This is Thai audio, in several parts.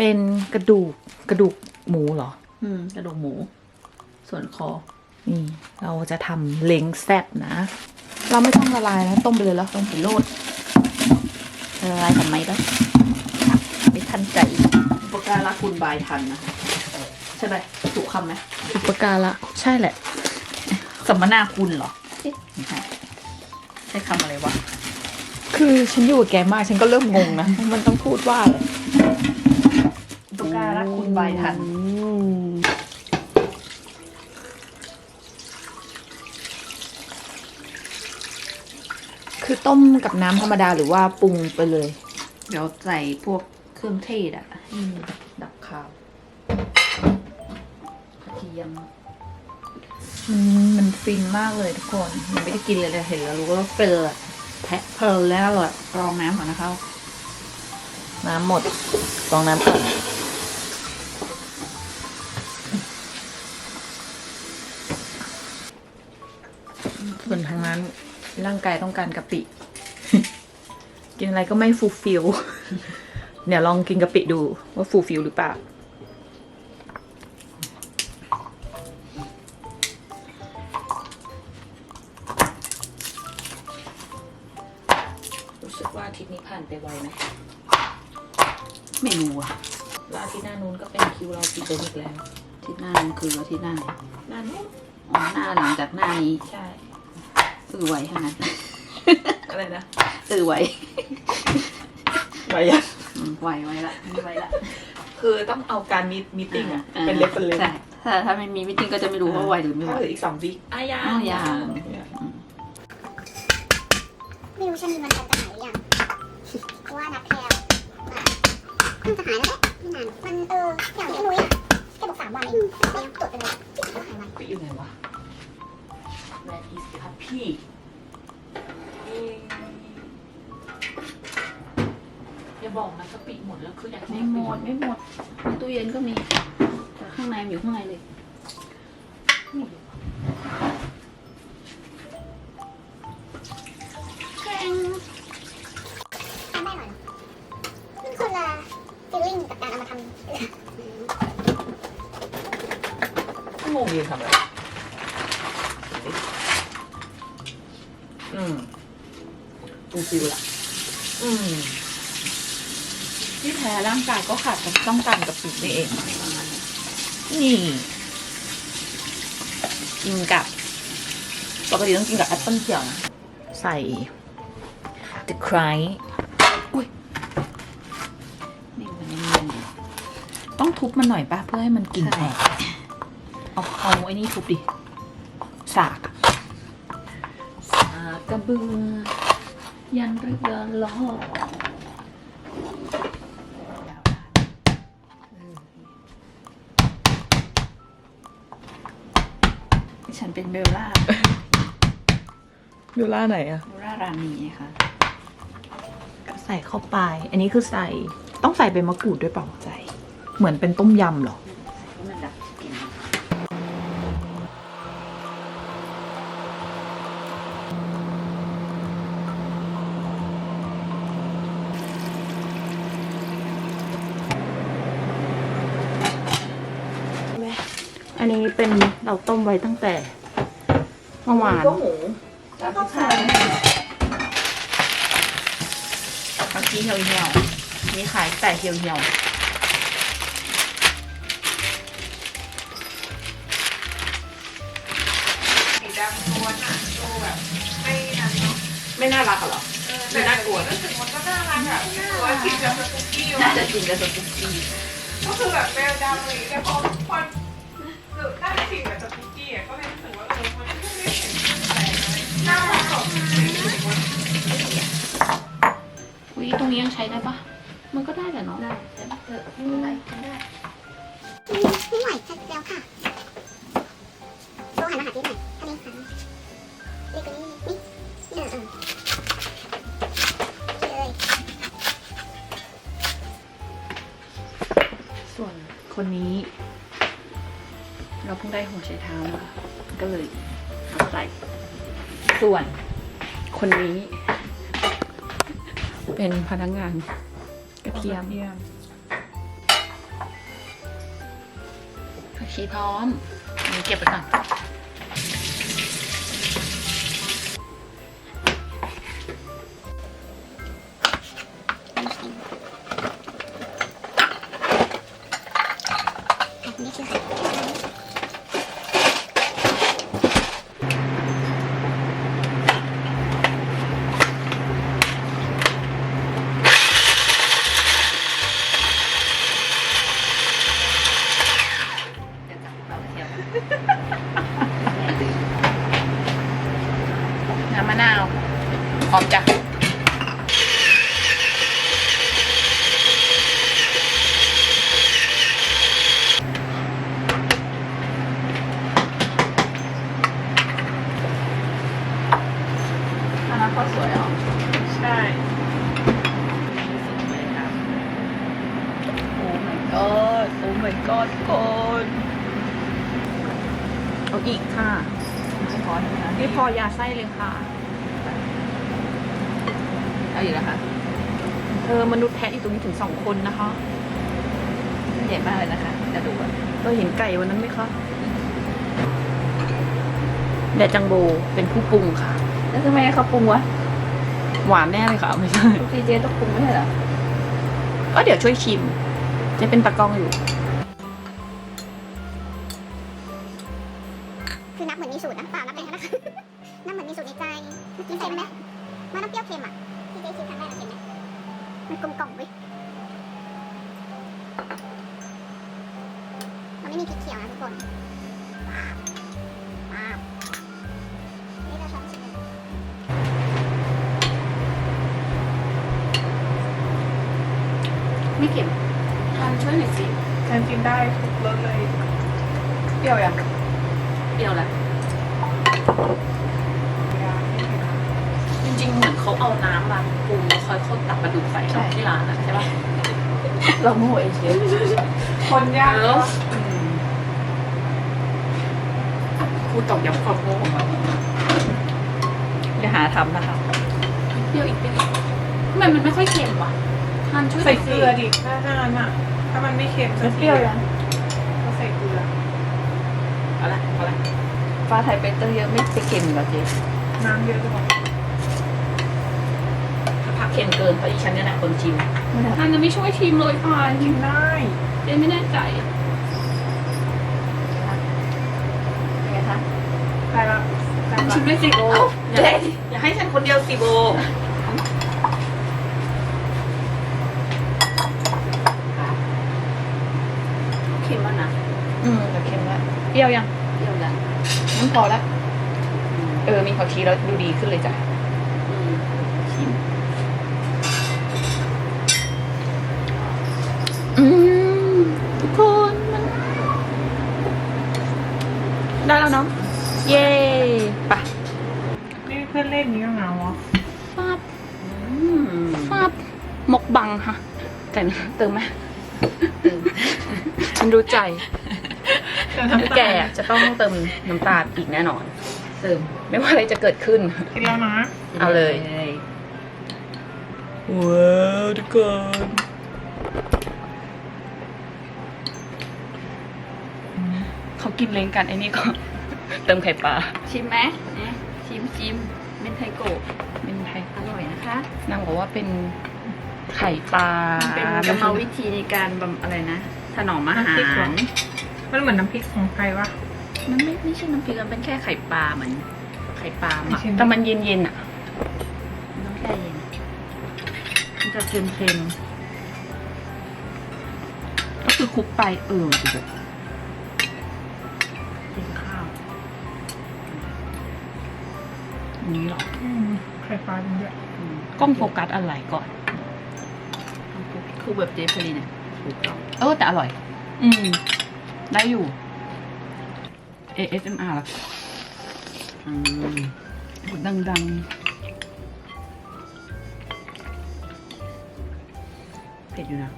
เป็นกระดูกกระดูกหมูเหรอ อืม กระดูกหมู ส่วนคอ นี่ เราจะทำเล้งแซ่บนะ เราไม่ต้องละลายนะ ต้มไปเลยแล้วต้องไปโลดละลายทำไมล่ะไม่ทันใจอุปการะคุณบายทันนะคะใช่ไหมถูกคำไหมอุปการะใช่แหละ สมนาคุณเหรอเอ๊ะไม่ใช่ใช้คำอะไรวะ คือฉันอยู่กับแกมาก ฉันก็เริ่มงงนะ มันต้องพูดว่าอะไรอุปการะคุณบายทัน คือต้มกับน้ำธรรมดาหรือว่าปรุงไปเลย เดี๋ยวใส่พวกเครื่องเทศอะให้ดับคาวกระเทียมมันมันฟินมากเลยทุกคนมันไม่ได้กินเลยแต่เห็นแล้วรู้ว่าเฟลอะแพะเพลินแล้วอร่อยรองน้ำก่อนนะคะ น้ำหมด ลองน้ำก่อน ส่วนทางนั้นร่างกายต้องการกะปิ กินอะไรก็ไม่ฟูลฟิลเดี๋ยวลองกินกะปิดูว่าฟูลฟิลหรือเปล่ารู้สึกว่าอาทิตย์นี้ผ่านไปไวไหมไม่รู้อะแล้วอาทิตย์หน้านู้นก็เป็นคิวเรากินเดิมอีกแล้วอาที่หน้ามันคืออาที่หน้าไหนหน้านู้นอ๋อหน้าหลังจากหน้านี้ ใช่ สื่อไหวขนาดนั้นอะไรนะสื่อไหวไวยังอืมไหวไว้ละไม่ไหวละคือต้องเอาการมีมีติ้งอะเป็นเรฟเฟรนใช่ถ้าถ้าไม่มีมิติ้งก็จะไม่รู้ว่าไหวหรือไม่ไหวถ้าเหลืออีกสองวิอะยังอ้าวยังไม่รู้ชะนีมันจะหายหรือยังเพราะว่านัดแพลวมามันจะหายแล้วแหละไม่นานมันเอออย่างที่นุ้ยอะแค่บอกสามวันเองไม่ยังตรวจไปเลยก็หายไวไปอยู่ไหนวะ Where is the puppy อย่าบอกนะกะปิหมดแล้วคืออยากไม่หมดไม่หมดในตู้เย็นก็มีแต่ข้างในมันอยู่ข้างในเลย อืมฟูลฟิลละอืมที่แท้ร่างกายก็ขาดต้องการกะปินี่เอง นี่กินกับปกติต้องกินกับแอปเปิ้ลเขียวนะใส่ตะไคร้อุ้ยนี่มันเนียนๆอยู่ต้องทุบมันหน่อยปะเพื่อให้มันกินใช่แตกเอาเอาไอ้นี่ทุบดิ สากอะสา กกระเบือ ยันเรือล้อดิฉันเป็นเบลล่าดูล่าไหนอะเบลล่ารานีนะคะใส่เข้าไป อันนี้คือใส่ต้องใส่เป็นมะกรูดด้วยเปล่าใส่เหมือนเป็นต้มยำเหรอ ให้มันดับกลิ่นอัน นี้เป็นเราต้มไว้ตั้งแต่เมื่อวานก็หมูแล้วก็ไข่เมื่อกี้เหี่ยวเหี่ยวๆมีขายแต่เหี่ยวเหี่ยวไม่น่ารักเหรอไม่น่ากลัวนะมันก็น่ารักอะว่ากินกับสปุกกี้น่าจะกินกับสปุกกี้ก็คือแบบแมวดำอะไรอย่างเงี้ยแต่พอ พอคือได้กลิ่นกับสปุกกี้อะก็เลยรู้สึกว่าเออมันก็ไม่เห็นแปลกอะไรน่ารักอกอุ้ยตรงนี้ยังใช้ได้ปะมันก็ได้แหละเนาะได้ได้ได้ไม่ไหวจะแล้วค่ะโลหันมาหาที่หน่อยทะเลหันเล็กกว่านี้นี่เออเออเลยส่วนคนนี้ เราเพิ่งได้หัวใช้เท้ามาก็เลยเอาใส่ส่วนคนนี้ เป็นพนักงานกระเทียมผักชีพร้อมเก็บไปก่อน น้ำมะนาวหอมจ้ะอันนั้นก็สวยอะใช่สวยครับโอ้ my god โอ้ my god ทุกคน เอาอีกค่ะไม่พอใช่ไหมคะนี่พอยาไส้เลยค่ะ เอาอีกแล้วคะเธอมนุษย์แพะอยู่ตรงนี้ถึงสองคนนะคะใหญ่มากเลยนะคะกระดูกอะเราเห็นไก่วันนั้นไหมคะแดดจังโบเป็นผู้ปรุงค่ะ แล้วทำไมเขาปรุงวะ หวานแน่เลยค่ะ ไม่ใช่ทุกทีเจ๊ต้องปรุงไม่ใช่เหรอ ก็เดี๋ยวช่วยชิม จะเป็นตะกล้องอยู่ สูตรในใจกินเค็มไหมมันต้องเปรี้ยวเค็มอะที่เจ๊ชิมครั้งแรกมันเค็มไหมมันกลมกล่อมเว้ยมันไม่มีพริกเขียวนะทุกคนว้าวนี่เราช้อนชิมกันไม่เค็มทานช่วยหน่อยสิฉันกินได้ทุกรสเลย เปรี้ยวยังเปรี้ยวแล้วจ ริงๆเหมือนเขาเอาน้ำมาปรุงแล้วค่อยเขาตักกระดูกใส่เข้าที่ร้านอะใช่ปะเราโง่เองเชียวคนยากเออครูตอกย้ำความโง่ของเราอย่าหาทำนะคะเปรี้ยวอีกเปรี้ยวอีกทำไมมันไม่ค่อยเค็มวะทานช่วยหน่ใส่อยเกสิลือดิถ้าทานอะ ถ้ามันไม่เค็มสักทีเปรี้ยวยังก็ใส่เกลือเอาละเอาละฟ้าไทยไปเตอร์เยอะไม่ไปเค็มเหรอเจ๊น้ำเยอะจังผักเค็มเกินเพราะอีฉันเนี่ยแหละคนชิมอันจะไม่ช่วยชิมเลยค่ะกินได้เจ๊ไม่แน่ใจเป็นไงคะได้ละได้ละชิมด้วยสิโบอย่าให้อย่าให้ฉันคนเดียวสิโบเค็มแล้วนะอืมแต่เค็มแล้วเปรี้ยวยังเปรี้ยวแล้วน้ำพอแล้วเออมีผักชีแล้วดูดีขึ้นเลยจ้ะ อืมชิม อืม ทุกคนมันได้แล้วเนาะเย้ไปะนี่เพื่อนเล่นนี้ก็เหงาอะฟาบอืมฟาบมกบังค่ะแต่เติมไหมฉันรู้ใจ แกจะต้องเติมน้ำตาลอีกแน่นอน เติม ไม่ว่าอะไรจะเกิดขึ้น กินแล้วนะ เอาเลยว้าวทุกคนเขา กินเล้งกันไอ้นี่ก็ เติมไข่ปลาชิมไหมเนี่ยชิมชิมเมนไทโกะเป็นไทยอร่อยนะคะ นางบอกว่าเป็นไข่ปลามันเป็นกรรมวิธีในการบำอะไรนะถนอมอาหารมันเหมือนน้ำพริกของไทยวะ มันไม่ไม่ใช่น้ำพริกมันเป็นแค่ไข่ปลาเหมือนไข่ปลาหมักไม่ใช่แต่มันเย็นๆอะน้ำแช่เย็นมันจะเค็มก็คือคลุกไปเออมันจะแบบๆ กินข้าวอย่างนี้หรออืมไข่ปลาจริงด้วยอืมกล้องโฟกัสอะไรก่อน คือแบบเจฟฟรีเนี่ยถูกต้องเออแต่อร่อย อืม ได้อยู่ ASMR ละอืมดังเผ็ดอยู่นะ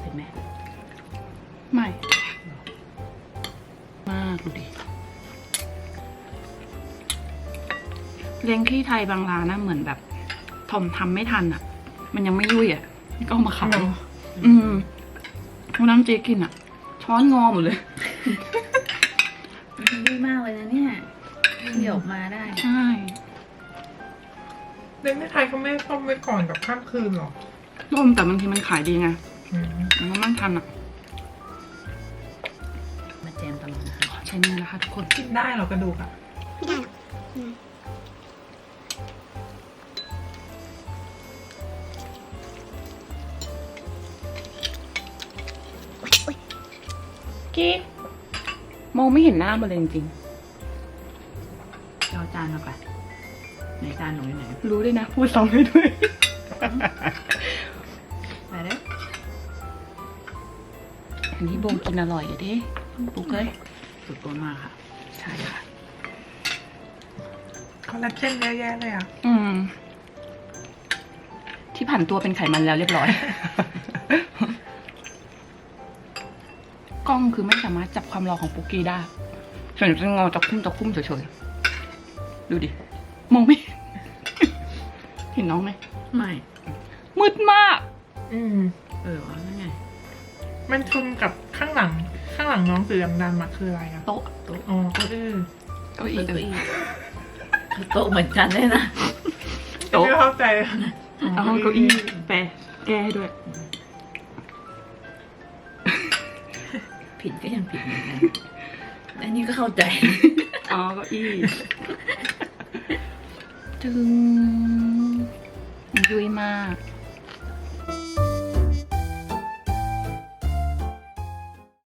เผ็ดไหมๆไม่มากดูดิเลี้ยงที่ไทยบางร้านนะเหมือนแบบทอมทำไม่ทันอะ มันยังไม่ยุ่ยอะก็เอามาขายเนอะอืมวันนั้นเจ๊กินอะ ช้อนงอหมดเลยดีมากเลยนะเนี่ยเดี๋ยวออกมาได้ ใช่เด็กในไทยเขาไม่ต้มไว้ก่อนกับข้ามคืนหรอต้มแต่บางทีมันขายดีไงอืมมันก็มั่งทันอะ ช้มือนะคะทุกคนกินได้เหรอกระดูกอะไม่ได้หรอกอืมกี้มองไม่เห็นหน้ามันเลยจริงๆเอาจานมาไปไหนจานหนูอยู่ไหนรู้ด้วยนะ พูดซ้ำให้ด้วย ไปเด้ออันนี้โบกินอร่อยอยู่ดิปุ๊กเอ้ย สุดตัวมากค่ะ ใช่ค่ะ คอลลาเจนเยอะแยะเลยอะ อืม ที่ผ่านตัวเป็นไขมันแล้วเรียบร้อย กล้องคือไม่สามารถจับความรอของปุกกี้ได้ส่วนจะงอจะคุ้มจะคุ้มเฉยๆ ดูดิ มองไม่ เห็นน้องไหม ไม่มืดมาก อืม เออว่าไง มันชนกับข้างหลัง ข้างหลังน้องสีดำๆมาคืออะไรอะโต๊ะอ๋อเก็อือเก้าอี้เก้าอี้โต๊ะเหมือนกันเลยนะโต๊ะไม่เข้าใจเอาเก้าอี้แปรแก้ให้ด้วย ผิดก็ยังผิดเหมือนกันอันนี้ก็เข้าใจอ๋อเก้าอี้จึงยุยมาก